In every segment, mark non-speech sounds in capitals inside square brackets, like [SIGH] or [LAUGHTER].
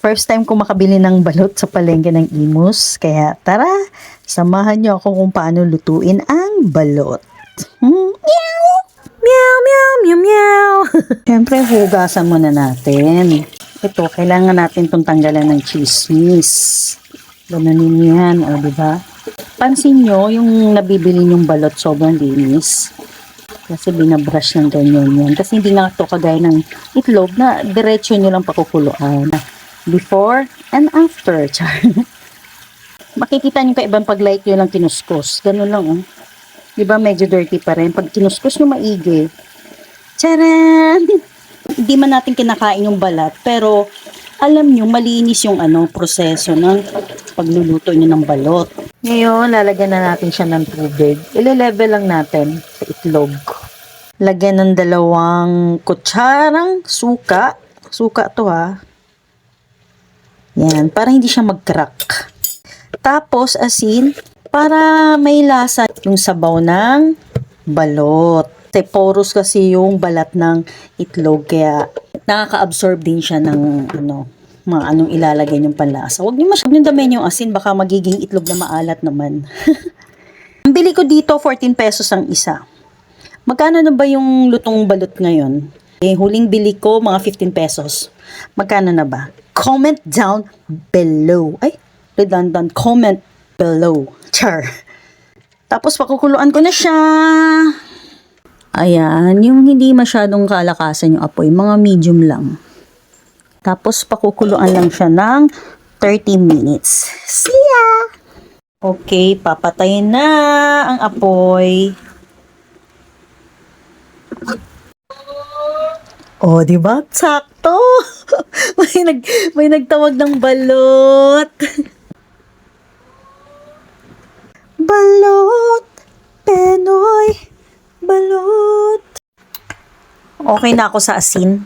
First time ko makabili ng balot sa palengke ng Imus. Kaya tara, samahan niyo ako kung paano lutuin ang balot. Hmm, meow! Meow, meow, meow, meow. [LAUGHS] Siyempre, hugasan muna natin. Ito, kailangan natin itong tanggalan ng chismis. Gananin yan, o, ba? Pansin nyo, yung nabibili nyong balot sobrang linis. Kasi binabrush ng ganyan yan. Kasi hindi nga ito kagaya ng itlog na diretso nyo lang pakukuluan. Before and after. [LAUGHS] Char. Makikita nyo kaibang pag light nyo lang kinuskus. Ganun lang oh. Di ba medyo dirty pa rin. Pag kinuskus nyo maigi. Charan! [LAUGHS] Hindi man natin kinakain yung balat. Pero alam nyo, malinis yung ano, proseso ng pagluluto nyo ng balot. Ngayon, lalagyan na natin siya ng tubig. Ile-level lang natin sa itlog. Lagyan ng dalawang kutsarang suka. Suka to ha. Yan, para hindi siya mag-crack. Tapos, asin, para may lasa yung sabaw ng balot. Kasi porous kasi yung balat ng itlog, kaya nakaka-absorb din siya ng ano, mga anong ilalagay yung panlasa. Huwag niyo masyadong damihan yung asin, baka magiging itlog na maalat naman. [LAUGHS] ang bili ko dito, 14 pesos ang isa. Magkano na ba yung lutong balot ngayon? Eh, huling bili ko, mga 15 pesos. Magkano na ba? Comment down below. Ay, redundant. Comment below. Char. Tapos, pakukuluan ko na siya. Ayan, yung hindi masyadong kalakasan yung apoy, mga medium lang. Tapos, pakukuluan lang siya ng 30 minutes. See ya! Okay, papatayin na ang apoy. Oh, di ba? Sakto. [LAUGHS] may nag may nagtawag ng balot. [LAUGHS] balot. Penoy. Balot. Okay na ako sa asin.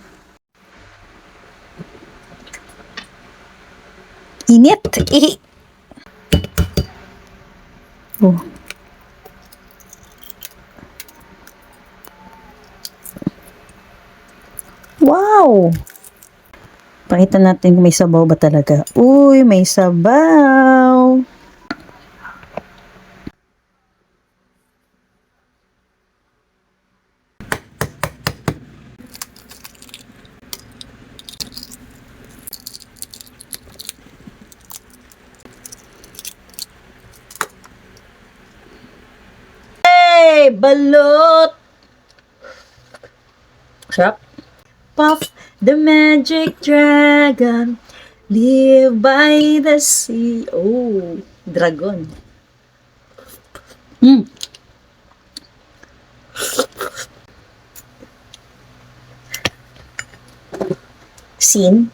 Init. Eh. Oh. Wow! Pakita natin kung may sabaw ba talaga. Uy, may sabaw! Hey! Balot! Sarap. Puff the magic dragon, live by the sea. Oh, dragon. Mm. Sin.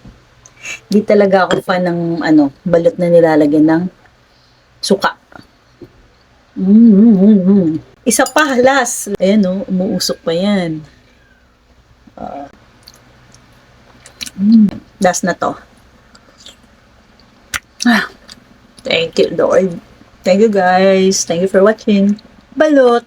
Di talaga ako fan ng ano, balot na nilalagyan ng suka. Mm, mm, mm, mm. Isa pa, last. Ayan oh, umuusok pa yan. Mm, last na to. Ah, thank you, Lord. Thank you, guys. Thank you for watching. Balot!